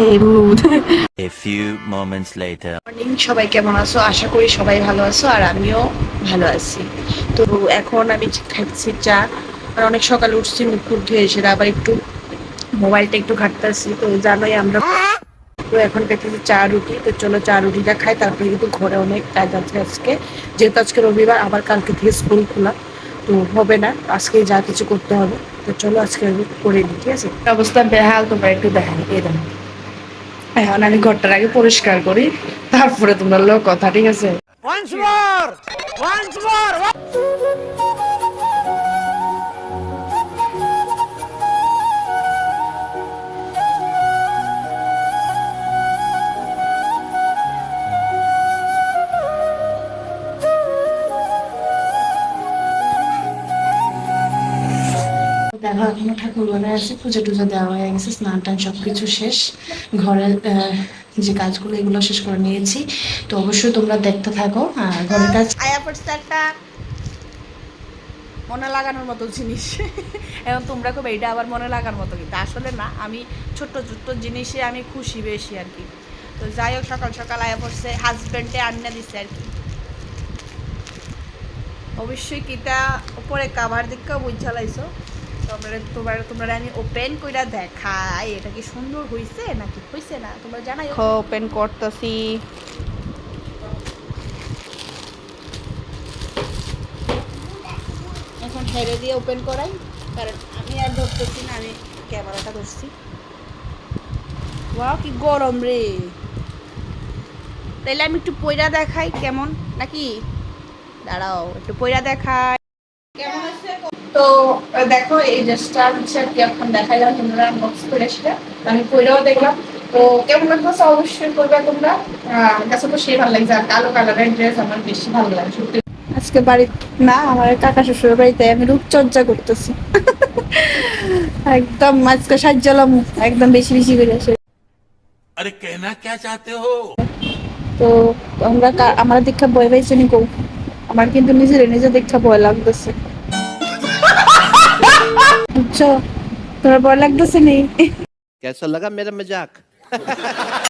A few moments later. Morning সবাই কেমন আছো? আশা করি সবাই ভালো আছো আর আমিও ভালো আছি। তো এখন আমি খাচ্ছি চা। আর অনেক সকালে উঠছি মুখ ধুয়ে এসে আবার একটু মোবাইলটা একটু ঘাটতেছি। তো জানোই আমরা তো এখন খাইতেছি চা রুটি। তো চলো চা রুটিটা খাই তারপরে কিন্তু ঘরে অনেক কাজ আছে আজকে। যেহেতু আজকে রবিবার আবার কালকে থেকে স্কুল খোলা। তো হবে না আজকে যা কিছু করতে হবে। তো চলো আজকে আমি করে নিই ঠিক আছে? অবস্থা বেহাল? তোমরা একটু দেখাই এই দেখো। এখন আমি ঘরটার আগে পরিষ্কার করি তারপরে তোমরা লোক কথা ঠিক আছে? এখনও ঠাকুর পুজো টুজো দেওয়া হয়ে গেছে স্নান টান সবকিছু শেষ। ঘরের যে কাজগুলো, এগুলো শেষ করে নিয়েছি। তো অবশ্যই তোমরা দেখতে থাকো ঘরের কাজ আয়া পড়ছে একটা মনে লাগানোর মতো জিনিস। এখন তোমরা খুব এইটা আবার মনে লাগার মতো কিন্তু। আসলে না, আমি ছোট্ট ছোট্ট জিনিসে আমি খুশি বেশি আর কি। তো যাই হোক, সকাল সকাল আয়া পড়ছে হাজব্যান্ডে আন্না দিচ্ছে আর কি। অবশ্যই কিটা উপরে কাভার দিকেও বুঝা লাইছো তোমরা তোমার তোমরা আমি ওপেন কইরা দেখাই এটা কি সুন্দর হইছে নাকি হইছে না? তোমরা জানাই ওপেন করতেছি। এখন হেরে দিয়ে ওপেন করাই কারণ আমি আর ধরতেছি না আমি ক্যামেরাটা ধরছি। ওয়াও কি গরম রে। তাইলে আমি একটু পয়রা দেখাই কেমন নাকি? দাঁড়াও একটু পয়রা দেখাই। তো দেখো এই ড্রেসটা হচ্ছে আর কি এখন দেখাইলাম তোমরা করে সেটা আমি পরেও দেখলাম। তো কেমন লাগতেছে? অবশ্যই করবে তোমরা। কাছে তো সেই ভালো লাগছে আর কালো কালারের ড্রেস আমার বেশি ভালো লাগে সত্যি। আজকে বাড়ি না আমার কাকা শ্বশুর বাড়িতে আমি রূপচর্চা করতেছি। একদম আজকে সাজ্জালাম একদম বেশি বেশি করে আসে। আরে কেনা কে চাতে হো? তো আমরা আমরা দীক্ষা বয় বাইছনি কৌ। আমার কিন্তু নিজের নিজে দীক্ষা বয় লাগতেছে। বুঝছ তোর ভয় লাগতেছে নি কেসা লাগা মেরা মজাক